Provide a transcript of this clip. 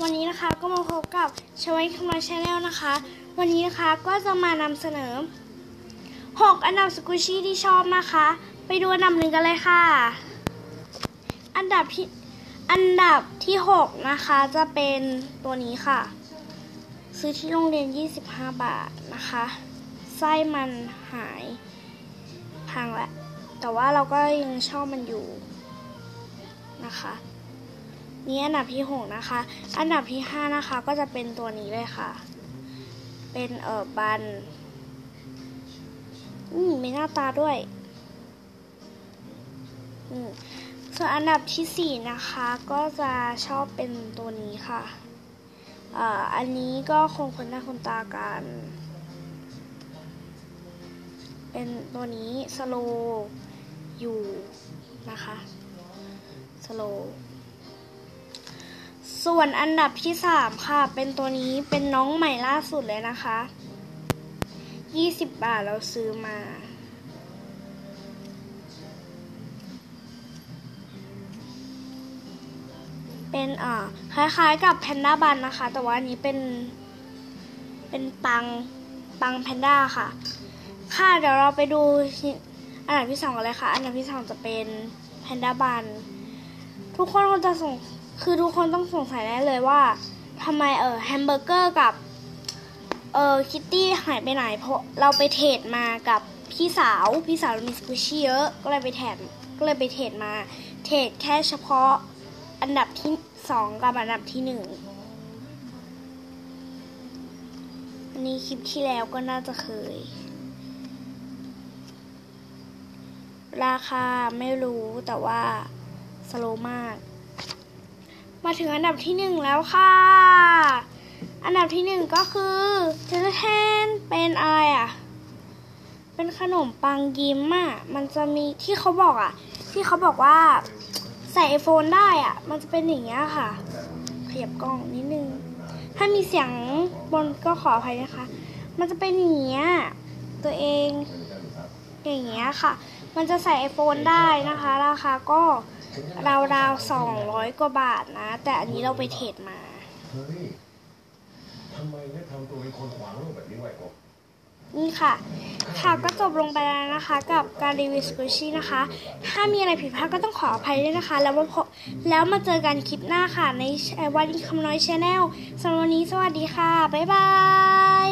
วันนี้นะคะก็มาพบกับชวัยคำน้อยชาแนลนะคะ วันนี้นะคะก็จะมานำเสนอ 6 อันดับสกุชี่ที่ชอบนะคะ ไปดูอันดับหนึ่งกันเลยค่ะ อันดับที่อันดับที่ 6 นะคะจะเป็นตัวนี้ค่ะ ซื้อที่โรงเรียน 25 บาทนะคะ ไส้มันหายพังแล้วแต่ว่าเราก็ยังชอบมันอยู่นะคะ นี่อันดับที่หกนะคะ อันดับที่ห้านะคะ ก็จะเป็นตัวนี้เลยค่ะ เป็นเออบัน อืมมีหน้าตาด้วย อืมส่วนอันดับที่สี่นะคะ ก็จะชอบเป็นตัวนี้ค่ะเอ่ออันนี้ก็คงคนหน้าคนตากัน เป็นตัวนี้สโลอยู่นะคะสโล ส่วนอันดับที่สามค่ะ เป็นตัวนี้เป็นน้องใหม่ล่าสุดเลยนะคะ 20 บาทเราซื้อมา เป็นอ่าคล้ายๆกับแพนด้าบันนะคะ แต่ว่าอันนี้เป็น เป็นปัง ปังแพนด้าค่ะ ค่ะ เดี๋ยวเราไปดูอันดับที่สองกันเลยค่ะ อันดับที่สองจะเป็นแพนด้าบัน ทุกคนคงจะสง คือทุกคนต้องสงสัยแน่เลยว่าทำไมเออแฮมเบอร์เกอร์กับเออคิตตี้หายไปไหน เพราะเราไปเทรดมากับพี่สาวพี่สาวมีสกูชี่เยอะก็เลยไปแทนก็เลยไปเทรดมา เทรดแค่เฉพาะอันดับที่สองกับอันดับที่หนึ่งอันนี้คลิปที่แล้วก็น่าจะเคย ราคาไม่รู้แต่ว่าสโลมาก มาถึงอันดับที่หนึ่งแล้วค่ะ อันดับที่หนึ่งก็คือเทนแทนเป็นอะไรอะ เป็นขนมปังยิ้มอะ มันจะมีที่เขาบอกอะ ที่เขาบอกว่าใส่ไอโฟนได้อะ มันจะเป็นอย่างเงี้ยค่ะ ขยับกล้องนิดนึง ถ้ามีเสียงบนก็ขออภัยนะคะ มันจะเป็นอย่างเงี้ย ตัวเอง อย่างเงี้ยค่ะ มันจะใส่ไอโฟนได้นะคะ ราคาก็ ราวๆสองร้อยกว่าบาทนะ แต่อันนี้เราไปเทรดมา เฮ้ยทำไมไม่ทำตัวเป็นคนขวางโลกแบบนี้ไว้กบ นี่ค่ะค่ะก็จบลงไปแล้วนะคะ กับการรีวิวสกูชี่นะคะ ถ้ามีอะไรผิดพลาดก็ต้องขออภัยด้วยนะคะ แล้วมาพบแล้วมาเจอกันคลิปหน้าค่ะ ในวันนี้คำน้อยชาแนลสำหรับวันนี้สวัสดีค่ะ บ๊ายบาย